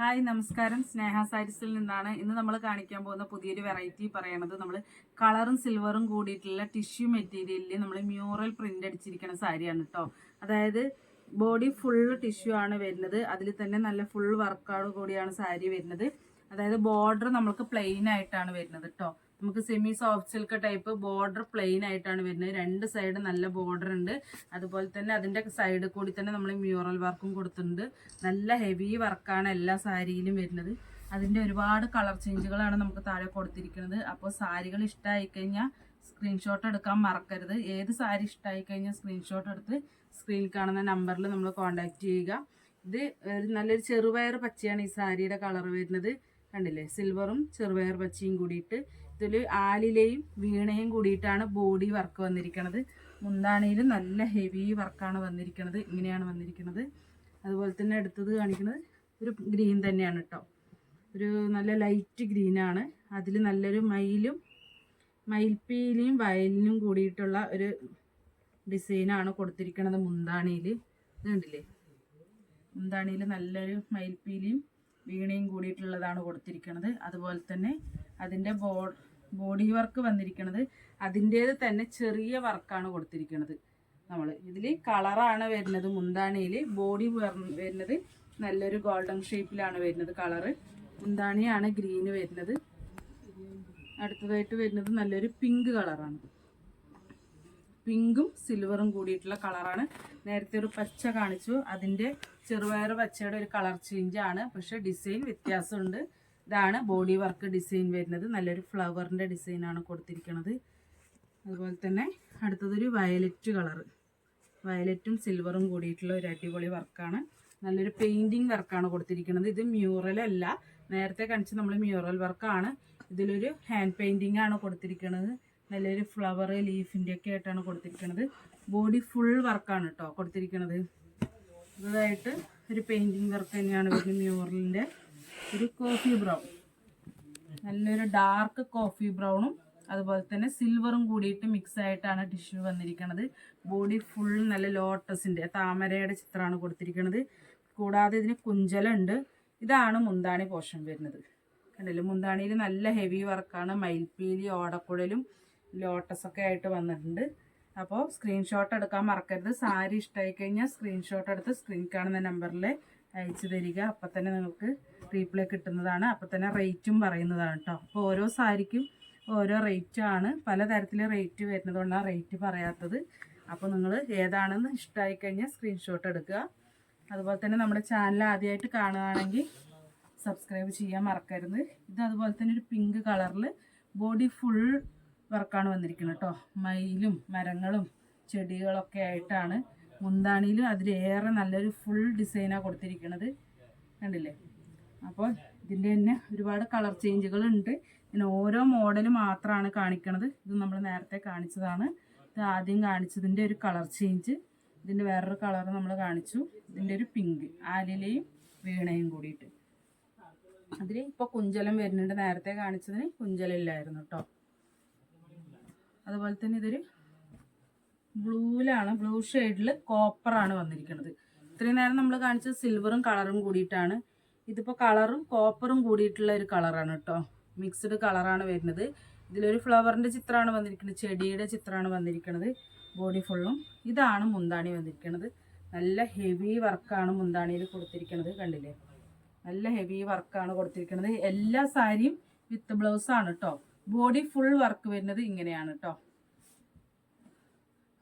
Hi നമസ്കാരം. സ്നേഹ സാരീസിൽ നിന്നാണ് ഇന്ന് നമ്മൾ കാണിക്കാൻ പോകുന്ന പുതിയൊരു വെറൈറ്റി പറയണത്. നമ്മൾ കളറും സിൽവറും കൂടിയിട്ടുള്ള ടിഷ്യൂ മെറ്റീരിയലിൽ നമ്മൾ മ്യൂറൽ പ്രിന്റ് അടിച്ചിരിക്കുന്ന സാരിയാണ് കേട്ടോ അതായത് ബോഡി ഫുള്ള് ടിഷ്യൂ ആണ് വരുന്നത്. അതിൽ തന്നെ നല്ല ഫുൾ വർക്കോട് കൂടിയാണ് സാരി വരുന്നത്. അതായത് ബോർഡർ നമുക്ക് പ്ലെയിൻ ആയിട്ടാണ് വരുന്നത് കേട്ടോ നമുക്ക് semi soft silk type border plain ആയിട്ടാണ് വരുന്നത്. രണ്ട് സൈഡ് നല്ല ബോർഡർ ഉണ്ട്. അതുപോലെ തന്നെ അതിന്റെ സൈഡ് കൂടി തന്നെ നമ്മൾ മ്യൂറൽ വർക്കും കൊടുത്തിട്ടുണ്ട്. നല്ല ഹെവി വർക്കാണ് എല്ലാ സാരിയിലും വരുന്നത്. അതിന്റെ ഒരുപാട് കളർ ചേഞ്ചുകളാണ് നമുക്ക് താഴെ കൊടുത്തിരിക്കുന്നത്. അപ്പോൾ സാരികൾ ഇഷ്ടമായി കഴിഞ്ഞാൽ സ്ക്രീൻഷോട്ട് എടുക്കാൻ മറക്കരുത്. ഏത് സാരി ഇഷ്ടമായി കഴിഞ്ഞാൽ സ്ക്രീൻഷോട്ട് എടുത്ത് സ്ക്രീനിൽ കാണുന്ന നമ്പറിൽ നമ്മൾ കോൺടാക്റ്റ് ചെയ്യുക. ഇത് നല്ലൊരു ചെറുപയർ പച്ചയാണ് ഈ സാരിയുടെ കളർ വരുന്നത്. കണ്ടില്ലേ? സിൽവറും ചെറുപയർ പച്ചയും കൂടിയിട്ട് ഇതിൽ ആലിലയും വീണയും കൂടിയിട്ടാണ് ബോഡി വർക്ക് വന്നിരിക്കുന്നത് മുന്താണിയിൽ നല്ല ഹെവി വർക്കാണ് വന്നിരിക്കുന്നത് ഇങ്ങനെയാണ് വന്നിരിക്കുന്നത് അതുപോലെ തന്നെ എടുത്തത് കാണിക്കുന്നത് ഒരു ഗ്രീൻ തന്നെയാണ് കേട്ടോ ഒരു നല്ല ലൈറ്റ് ഗ്രീനാണ് അതിൽ നല്ലൊരു മയിലും മയിൽപ്പീലിയും വയലിനും കൂടിയിട്ടുള്ള ഒരു ഡിസൈനാണ് കൊടുത്തിരിക്കുന്നത് മുന്താണിയിൽ ഇത് കണ്ടില്ലേ? മുന്താണിയിൽ നല്ലൊരു മയിൽപ്പീലിയും വീണയും കൂടിയിട്ടുള്ളതാണ് കൊടുത്തിരിക്കുന്നത് അതുപോലെ തന്നെ അതിന്റെ ബോ ബോഡി വർക്ക് വന്നിരിക്കുന്നത് അതിന്റേത് തന്നെ ചെറിയ വർക്കാണ് കൊടുത്തിരിക്കുന്നത് നമ്മൾ ഇതിൽ കളറാണ് വരുന്നത്. മുന്താണിയിൽ ബോഡി വരുന്നത്. നല്ലൊരു ഗോൾഡൻ ഷേപ്പിലാണ് വരുന്നത് കളറ് മുന്താണിയാണ് ഗ്രീന് വരുന്നത്. അടുത്തതായിട്ട് വരുന്നത് നല്ലൊരു പിങ്ക് കളറാണ് പിങ്കും സിൽവറും കൂടിയിട്ടുള്ള കളറാണ് നേരത്തെ ഒരു പച്ച കാണിച്ചു. അതിന്റെ ചെറുപയർ പച്ചയുടെ ഒരു കളർ ചേഞ്ച് ആണ്. പക്ഷെ ഡിസൈൻ വ്യത്യാസമുണ്ട്. ഇതാണ് ബോഡി വർക്ക് ഡിസൈൻ വരുന്നത്. നല്ലൊരു ഫ്ലവറിന്റെ ഡിസൈനാണ് കൊടുത്തിരിക്കുന്നത് അതുപോലെ തന്നെ അടുത്തതൊരു വയലറ്റ് കളറ് വയലറ്റും സിൽവറും കൂടിയിട്ടുള്ള ഒരു അടിപൊളി വർക്കാണ്. നല്ലൊരു പെയിന്റിങ് വർക്കാണ് കൊടുത്തിരിക്കുന്നത് ഇത് മ്യൂറലല്ല നേരത്തെ കാണിച്ച നമ്മൾ മ്യൂറൽ വർക്കാണ് ഇതിലൊരു ഹാൻഡ് പെയിന്റിംഗ് ആണ് കൊടുത്തിരിക്കുന്നത് നല്ലൊരു ഫ്ലവർ ലീഫിന്റെ ഒക്കെ ആയിട്ടാണ് കൊടുത്തിരിക്കുന്നത് ബോഡി ഫുൾ വർക്കാണ് കേട്ടോ കൊടുത്തിരിക്കുന്നത് ഇതായിട്ട് ഒരു പെയിന്റിങ് വർക്ക് തന്നെയാണ് വരുന്നത് മ്യൂറലിന്റെ ഒരു കോഫി ബ്രൗൺ നല്ലൊരു ഡാർക്ക് കോഫി ബ്രൗണും അതുപോലെ തന്നെ സിൽവറും കൂടിയിട്ട് മിക്സ് ആയിട്ടാണ് ടിഷ്യൂ വന്നിരിക്കുന്നത് ബോഡി ഫുൾ നല്ല ലോട്ടസിന്റെ താമരയുടെ ചിത്രമാണ് കൊടുത്തിരിക്കുന്നത് കൂടാതെ ഇതിന് കുഞ്ചലുണ്ട്. ഇതാണ് മുന്താണി പോർഷൻ വരുന്നത്. കണ്ടല്ലോ? മുന്താണിയിൽ നല്ല ഹെവി വർക്കാണ് മയിൽപ്പീലി ഓടക്കുഴലും ലോട്ടസൊക്കെ ആയിട്ട് വന്നിട്ടുണ്ട്. അപ്പോൾ സ്ക്രീൻഷോട്ട് എടുക്കാൻ മറക്കരുത്. സാരി ഇഷ്ടമായി കഴിഞ്ഞാൽ സ്ക്രീൻഷോട്ട് എടുത്ത് സ്ക്രീൻ കാണുന്ന നമ്പറിൽ അയച്ചു തരിക. അപ്പം തന്നെ നിങ്ങൾക്ക് റീപ്ലൈ കിട്ടുന്നതാണ്. അപ്പം തന്നെ റേറ്റും പറയുന്നതാണ് കേട്ടോ അപ്പോൾ ഓരോ സാരിക്കും ഓരോ റേറ്റാണ് പലതരത്തിൽ റേറ്റ് വരുന്നതുകൊണ്ട് ആ റേറ്റ് പറയാത്തത്. അപ്പോൾ നിങ്ങൾ ഏതാണെന്ന് ഇഷ്ടമായി കഴിഞ്ഞാൽ സ്ക്രീൻഷോട്ട് എടുക്കുക. അതുപോലെ തന്നെ നമ്മുടെ ചാനൽ ആദ്യമായിട്ട് കാണുകയാണെങ്കിൽ സബ്സ്ക്രൈബ് ചെയ്യാൻ മറക്കരുത്. ഇത് അതുപോലെ തന്നെ ഒരു പിങ്ക് കളറിൽ ബോഡി ഫുൾ വർക്കാണ് വന്നിരിക്കുന്നത് കേട്ടോ മയിലും മരങ്ങളും ചെടികളൊക്കെ ആയിട്ടാണ്. മുന്താണിയിലും അതിലേറെ നല്ലൊരു ഫുൾ ഡിസൈനാണ് കൊടുത്തിരിക്കുന്നത്. കണ്ടില്ലേ? അപ്പോൾ ഇതിന്റെ തന്നെ ഒരുപാട് കളർ ചേഞ്ചുകൾ ഉണ്ട്. പിന്നെ ഓരോ മോഡൽ മാത്രമാണ് കാണിക്കണത്. ഇത് നമ്മൾ നേരത്തെ കാണിച്ചതാണ്. ഇത് ആദ്യം കാണിച്ചതിന്റെ ഒരു കളർ ചേഞ്ച്. ഇതിന്റെ വേറൊരു കളർ നമ്മൾ കാണിച്ചു. ഇതിന്റെ ഒരു പിങ്ക്. ആലിലയും വീണയും കൂടിയിട്ട്. അതിൽ ഇപ്പോൾ കുഞ്ചലം വരുന്നുണ്ട്. നേരത്തെ കാണിച്ചതിന് കുഞ്ചലില്ലായിരുന്നു കേട്ടോ അതുപോലെ തന്നെ ഇതൊരു ബ്ലൂവിലാണ്. ബ്ലൂ ഷെയ്ഡിൽ കോപ്പറാണ് വന്നിരിക്കുന്നത് ഇത്രയും നേരം നമ്മൾ കാണിച്ചത് സിൽവറും കളറും കൂടിയിട്ടാണ്. ഇതിപ്പോൾ കളറും കോപ്പറും കൂടിയിട്ടുള്ള ഒരു കളറാണ് കേട്ടോ. മിക്സ്ഡ് കളറാണ് വരുന്നത്. ഇതിലൊരു ഫ്ലവറിന്റെ ചിത്രമാണ് വന്നിരിക്കുന്നത്. ചെടിയുടെ ചിത്രമാണ് വന്നിരിക്കുന്നത്. ബോഡി ഫുള്ളും ഇതാണ് മുന്താണി വന്നിരിക്കുന്നത്. നല്ല ഹെവി വർക്കാണ് മുന്താണിയിൽ കൊടുത്തിരിക്കുന്നത്. കണ്ടില്ലേ? നല്ല ഹെവി വർക്കാണ് കൊടുത്തിരിക്കുന്നത്. എല്ലാ സാരിയും വിത്ത് ബ്ലൗസാണ് കേട്ടോ. ബോഡി ഫുൾ വർക്ക് വരുന്നത് ഇങ്ങനെയാണ് കേട്ടോ.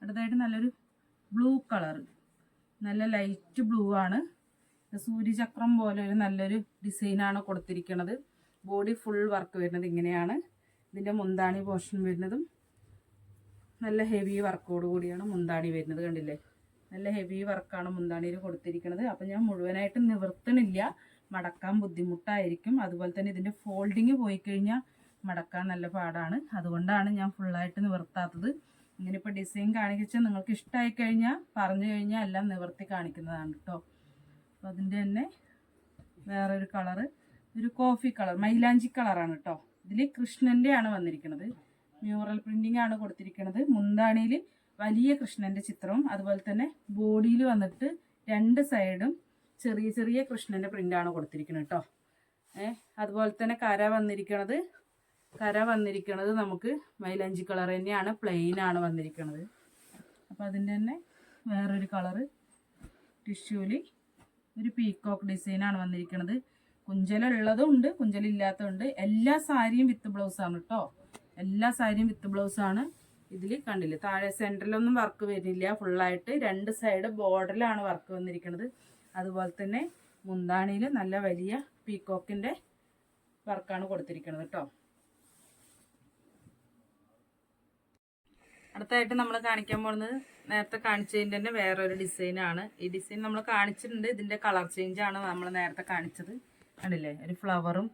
അടുത്തായിട്ട് നല്ലൊരു ബ്ലൂ കളർ നല്ല ലൈറ്റ് ബ്ലൂ ആണ്. സൂര്യചക്രം പോലെ ഒരു നല്ലൊരു ഡിസൈനാണ് കൊടുത്തിരിക്കുന്നത് ബോഡി ഫുൾ വർക്ക് വരുന്നത് ഇങ്ങനെയാണ്. ഇതിന്റെ മുന്താണി പോർഷൻ വരുന്നതും നല്ല ഹെവി വർക്കോട് കൂടിയാണ് മുന്താണി വരുന്നത് കണ്ടില്ലേ? നല്ല ഹെവി വർക്കാണ് മുന്താണിയിൽ കൊടുത്തിരിക്കുന്നത് അപ്പം ഞാൻ മുഴുവനായിട്ട് നിവർത്തണില്ല. മടക്കാൻ ബുദ്ധിമുട്ടായിരിക്കും. അതുപോലെ തന്നെ ഇതിന്റെ ഫോൾഡിങ് പോയി കഴിഞ്ഞാൽ മടക്കാൻ നല്ല പാടാണ്. അതുകൊണ്ടാണ് ഞാൻ ഫുള്ളായിട്ട് നിവർത്താത്തത്. ഇങ്ങനെ ഇപ്പോൾ ഡിസൈൻ കാണിച്ചാൽ നിങ്ങൾക്ക് ഇഷ്ടമായി കഴിഞ്ഞാൽ പറഞ്ഞു കഴിഞ്ഞാൽ എല്ലാം നിവർത്തി കാണിക്കുന്നതാണ് കേട്ടോ. അപ്പോൾ അതിന്റെ തന്നെ വേറൊരു കളറ്. ഒരു കോഫി കളർ മൈലാഞ്ചി കളറാണ് കേട്ടോ. ഇതിൽ കൃഷ്ണന്റെ ആണ് വന്നിരിക്കുന്നത് മ്യൂറൽ പ്രിന്റിംഗ് ആണ് കൊടുത്തിരിക്കുന്നത് മുന്താണിയിൽ വലിയ കൃഷ്ണന്റെ ചിത്രവും അതുപോലെ തന്നെ ബോഡിയിൽ വന്നിട്ട് രണ്ട് സൈഡും ചെറിയ ചെറിയ കൃഷ്ണന്റെ പ്രിന്റാണ് കൊടുത്തിരിക്കുന്നത് കേട്ടോ. ഏ അതുപോലെ തന്നെ കര വന്നിരിക്കുന്നത് കര വന്നിരിക്കുന്നത് നമുക്ക് മൈലാഞ്ചി കളർ തന്നെയാണ് പ്ലെയിൻ ആണ് വന്നിരിക്കുന്നത് അപ്പോൾ അതിന്റെ തന്നെ വേറൊരു കളറ് ടിഷ്യൂൽ ഒരു പീക്കോക്ക് ഡിസൈനാണ് വന്നിരിക്കുന്നത് കുഞ്ചലുള്ളതും ഉണ്ട് കുഞ്ചലില്ലാത്തതുണ്ട്. എല്ലാ സാരിയും വിത്ത് ബ്ലൗസാണ് കേട്ടോ എല്ലാ സാരിയും വിത്ത് ബ്ലൗസാണ് ഇതിൽ കണ്ടില്ല? താഴെ സെന്ററിലൊന്നും വർക്ക് വരുന്നില്ല. ഫുള്ളായിട്ട് രണ്ട് സൈഡ് ബോർഡറിലാണ് വർക്ക് വന്നിരിക്കുന്നത് അതുപോലെ തന്നെ മുന്താണിയിൽ നല്ല വലിയ പീക്കോക്കിന്റെ വർക്കാണ് കൊടുത്തിരിക്കുന്നത് കേട്ടോ അടുത്തായിട്ട് നമ്മൾ കാണിക്കാൻ പോകുന്നത് നേരത്തെ കാണിച്ചതിന്റെ തന്നെ വേറൊരു ഡിസൈനാണ്. ഈ ഡിസൈൻ നമ്മൾ കാണിച്ചിട്ടുണ്ട്. ഇതിന്റെ കളർ ചേഞ്ച് ആണ് നമ്മൾ നേരത്തെ കാണിച്ചത്. കണ്ടില്ലേ? ഒരു ഫ്ലവറും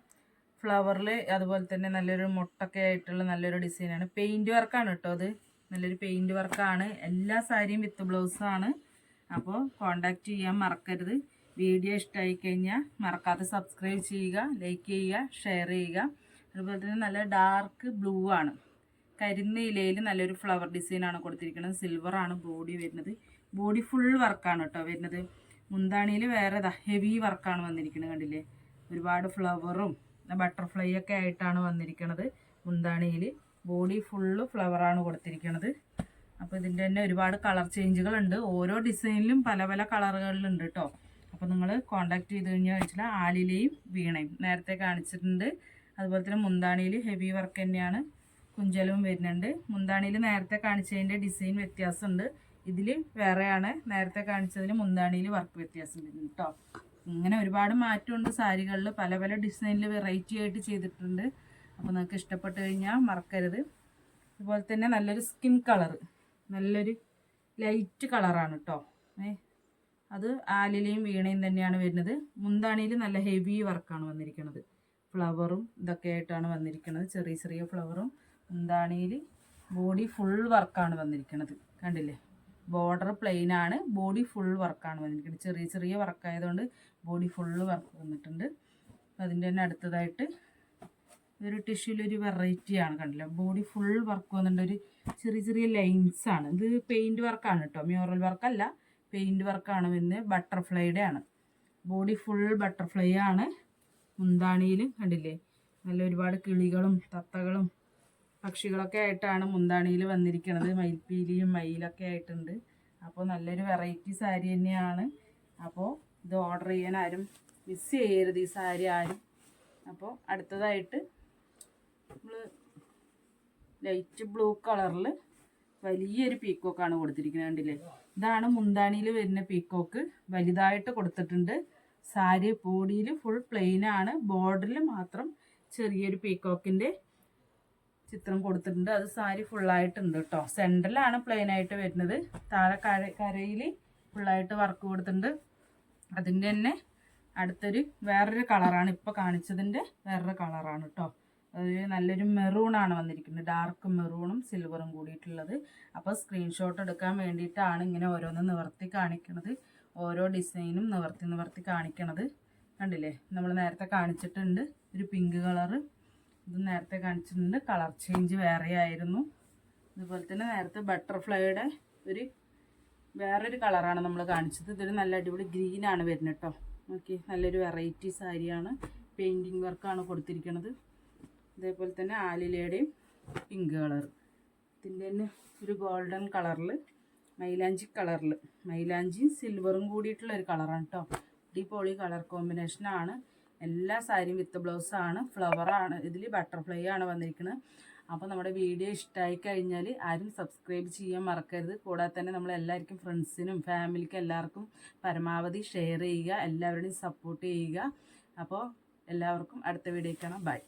ഫ്ലവറിൽ അതുപോലെ തന്നെ നല്ലൊരു മുട്ടൊക്കെ ആയിട്ടുള്ള നല്ലൊരു ഡിസൈനാണ് പെയിന്റ് വർക്കാണ് കേട്ടോ അത്. നല്ലൊരു പെയിന്റ് വർക്കാണ് എല്ലാ സാരിയും വിത്ത് ബ്ലൗസാണ് അപ്പോൾ കോണ്ടാക്റ്റ് ചെയ്യാൻ മറക്കരുത്. വീഡിയോ ഇഷ്ടമായി കഴിഞ്ഞാൽ മറക്കാതെ സബ്സ്ക്രൈബ് ചെയ്യുക ലൈക്ക് ചെയ്യുക ഷെയർ ചെയ്യുക. അതുപോലെ തന്നെ നല്ല ഡാർക്ക് ബ്ലൂ ആണ്. കരിന്ന ഇലയിൽ നല്ലൊരു ഫ്ലവർ ഡിസൈനാണ് കൊടുത്തിരിക്കുന്നത്. സിൽവർ ആണ് ബോഡി വരുന്നത്. ബോഡി ഫുൾ വർക്കാണ് കേട്ടോ വരുന്നത്. മുന്താണിയിൽ വേറെ ഹെവി വർക്കാണ് വന്നിരിക്കുന്നത് കണ്ടില്ലേ? ഒരുപാട് ഫ്ലവറും ബട്ടർഫ്ലൈ ഒക്കെ ആയിട്ടാണ് വന്നിരിക്കുന്നത് മുന്താണിയിൽ. ബോഡി ഫുള്ള് ഫ്ലവറാണ് കൊടുത്തിരിക്കുന്നത് അപ്പോൾ ഇതിന്റെ തന്നെ ഒരുപാട് കളർ ചേഞ്ചുകൾ ഉണ്ട്. ഓരോ ഡിസൈനിലും പല പല കളറുകളിലുണ്ട് കേട്ടോ അപ്പോൾ നിങ്ങൾ കോൺടാക്ട് ചെയ്ത് കഴിഞ്ഞാൽ വെച്ചാൽ ആലിലെയും വീണയും നേരത്തെ കാണിച്ചിട്ടുണ്ട്. അതുപോലെ തന്നെ മുന്താണിയിൽ ഹെവി വർക്ക് തന്നെയാണ്. കുഞ്ചലും വരുന്നുണ്ട്. മുന്താണിയിൽ നേരത്തെ കാണിച്ചതിന്റെ ഡിസൈൻ വ്യത്യാസമുണ്ട്. ഇതിൽ വേറെയാണ് നേരത്തെ കാണിച്ചതിന് മുന്താണിയിൽ വർക്ക് വ്യത്യാസം വരുന്നത് കേട്ടോ. ഇങ്ങനെ ഒരുപാട് മാറ്റമുണ്ട് സാരികളിൽ പല പല ഡിസൈനിൽ വെറൈറ്റി ആയിട്ട് ചെയ്തിട്ടുണ്ട്. അപ്പോൾ നിങ്ങൾക്ക് ഇഷ്ടപ്പെട്ട് കഴിഞ്ഞാൽ മറക്കരുത്. അതുപോലെ തന്നെ നല്ലൊരു സ്കിൻ കളറ് നല്ലൊരു ലൈറ്റ് കളറാണ് കേട്ടോ. അത് ആലിലയും വീണയും തന്നെയാണ് വരുന്നത്. മുന്താണിയിൽ നല്ല ഹെവി വർക്കാണ് വന്നിരിക്കുന്നത് ഫ്ലവറും ഇതൊക്കെ ആയിട്ടാണ് വന്നിരിക്കുന്നത് ചെറിയ ചെറിയ ഫ്ലവറും മുന്താണിയിൽ ബോഡി ഫുൾ വർക്കാണ് വന്നിരിക്കുന്നത് കണ്ടില്ലേ? ബോർഡർ പ്ലെയിൻ ആണ് ബോഡി ഫുൾ വർക്കാണ് വന്നിരിക്കുന്നത് ചെറിയ ചെറിയ വർക്കായതുകൊണ്ട് ബോഡി ഫുൾ വർക്ക് വന്നിട്ടുണ്ട്. അതിന്റെ തന്നെ അടുത്തതായിട്ട് ഒരു ടിഷ്യൂലൊരു വെറൈറ്റിയാണ് കണ്ടില്ല? ബോഡി ഫുൾ വർക്ക് വന്നിട്ടുണ്ട്. ഒരു ചെറിയ ചെറിയ ലൈൻസ് ആണ്. ഇത് പെയിന്റ് വർക്കാണ് കേട്ടോ മ്യൂറൽ വർക്കല്ല പെയിന്റ് വർക്കാണ് പിന്നെ ബട്ടർഫ്ലൈയുടെ ആണ് ബോഡി ഫുൾ ബട്ടർഫ്ലൈ ആണ്. മുന്താണിയിൽ കണ്ടില്ലേ? നല്ല ഒരുപാട് കിളികളും തത്തകളും പക്ഷികളൊക്കെ ആയിട്ടാണ് മുന്താണിയിൽ വന്നിരിക്കുന്നത് മയിൽപ്പീലിയും മയിലൊക്കെ ആയിട്ടുണ്ട്. അപ്പോൾ നല്ലൊരു വെറൈറ്റി സാരി തന്നെയാണ്. അപ്പോൾ ഇത് ഓർഡർ ചെയ്യാൻ ആരും മിസ് ചെയ്യരുത് ഈ സാരി ആരും. അപ്പോൾ അടുത്തതായിട്ട് നമ്മൾ ലൈറ്റ് ബ്ലൂ കളറിൽ വലിയൊരു പീക്കോക്കാണ് കൊടുത്തിരിക്കുന്നത് കണ്ടില്ലേ? ഇതാണ് മുന്താണിയിൽ വരുന്ന പീക്കോക്ക് വലുതായിട്ട് കൊടുത്തിട്ടുണ്ട്. സാരി ബോഡിയിൽ ഫുൾ പ്ലെയിൻ ആണ്. ബോർഡറിൽ മാത്രം ചെറിയൊരു പീക്കോക്കിന്റെ ചിത്രം കൊടുത്തിട്ടുണ്ട്. അത് സാരി ഫുള്ളായിട്ടുണ്ട് കേട്ടോ സെന്ററിലാണ് പ്ലെയിൻ ആയിട്ട് വരുന്നത്. താഴെ കര കരയിൽ ഫുള്ളായിട്ട് വർക്ക് കൊടുത്തിട്ടുണ്ട്. അതിന്റെ തന്നെ അടുത്തൊരു വേറൊരു കളറാണ് ഇപ്പോൾ കാണിച്ചതിന്റെ വേറൊരു കളറാണ് കേട്ടോ അത് നല്ലൊരു മെറൂണാണ് വന്നിരിക്കുന്നത്. ഡാർക്ക് മെറൂണും സിൽവറും കൂടിയിട്ടുള്ളത്. അപ്പോൾ സ്ക്രീൻഷോട്ട് എടുക്കാൻ വേണ്ടിയിട്ടാണ് ഇങ്ങനെ ഓരോന്ന് നിവർത്തി കാണിക്കുന്നത് ഓരോ ഡിസൈനും നിവർത്തി നിവർത്തി കാണിക്കണത്. കണ്ടില്ലേ? നമ്മൾ നേരത്തെ കാണിച്ചിട്ടുണ്ട്. ഒരു പിങ്ക് കളറ് ഇത് നേരത്തെ കാണിച്ചിട്ടുണ്ട്. കളർ ചേഞ്ച് വേറെ ആയിരുന്നു. അതുപോലെ തന്നെ നേരത്തെ ബട്ടർഫ്ലൈയുടെ ഒരു വേറൊരു കളറാണ് നമ്മൾ കാണിച്ചത്. ഇതൊരു നല്ല അടിപൊളി ഗ്രീനാണ് വരുന്നത് കേട്ടോ ഓക്കെ നല്ലൊരു വെറൈറ്റി സാരിയാണ് പെയിന്റിങ് വർക്കാണ് കൊടുത്തിരിക്കുന്നത് അതേപോലെ തന്നെ ആലിലയുടെയും പിങ്ക് കളർ ഇതിന്റെ തന്നെ ഒരു ഗോൾഡൻ കളറിൽ മൈലാഞ്ചി കളറിൽ മൈലാഞ്ചിയും സിൽവറും കൂടിയിട്ടുള്ള ഒരു കളറാണ് കേട്ടോ അടിപൊളി കളർ കോമ്പിനേഷനാണ് എല്ലാ സാരിയും വിത്ത് ബ്ലൗസ് ബ്ലൗസാണ് ഫ്ലവറാണ് ഇതിൽ ബട്ടർഫ്ലൈ ആണ് വന്നിരിക്കുന്നത് അപ്പോൾ നമ്മുടെ വീഡിയോ ഇഷ്ടമായി കഴിഞ്ഞാൽ ആരും സബ്സ്ക്രൈബ് ചെയ്യാൻ മറക്കരുത്. കൂടാതെ തന്നെ നമ്മൾ എല്ലാവർക്കും ഫ്രണ്ട്സിനും ഫാമിലിക്കും എല്ലാവർക്കും പരമാവധി ഷെയർ ചെയ്യുക എല്ലാവരുടെയും സപ്പോർട്ട് ചെയ്യുക. അപ്പോൾ എല്ലാവർക്കും അടുത്ത വീഡിയോ കാണാം. ബൈ